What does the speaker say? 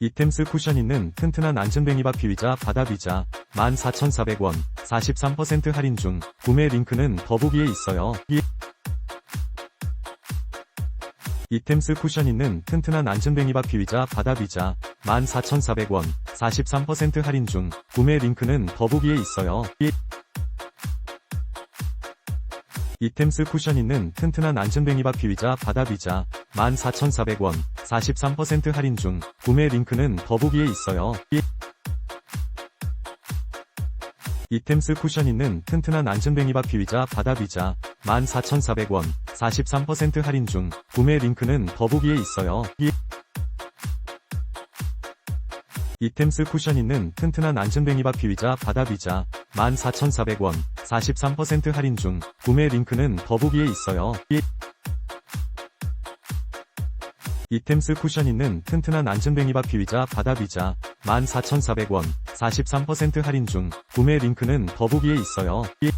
이템스 쿠션 있는 튼튼한 안전뱅이밥 비위자 바다비자 14,400원 43% 할인 중 구매 링크는 더보기에 있어요. 이- 이템스 쿠션 있는 튼튼한 안전뱅이밥 비위자 바다비자 14,400원 43% 할인 중 구매 링크는 더보기에 있어요. 이- 이템스 쿠션 있는 튼튼한 안전뱅이밥 비위자 바다비자 14,400원 43% 할인 중 구매 링크는 더보기에 있어요. 이- 이템스 쿠션 있는 튼튼한 안전뱅이밥 비위자 바다비자 14,400원 43% 할인 중 구매 링크는 더보기에 있어요. 이- 이템스 쿠션 있는 튼튼한 안전뱅이밥 비위자 바다비자 14,400원 43% 할인 중 구매 링크는 더보기에 있어요. 이- 이템스 쿠션 있는 튼튼한 안전뱅이밥 비위자 바다비자 14,400원 43% 할인 중 구매 링크는 더보기에 있어요. 이-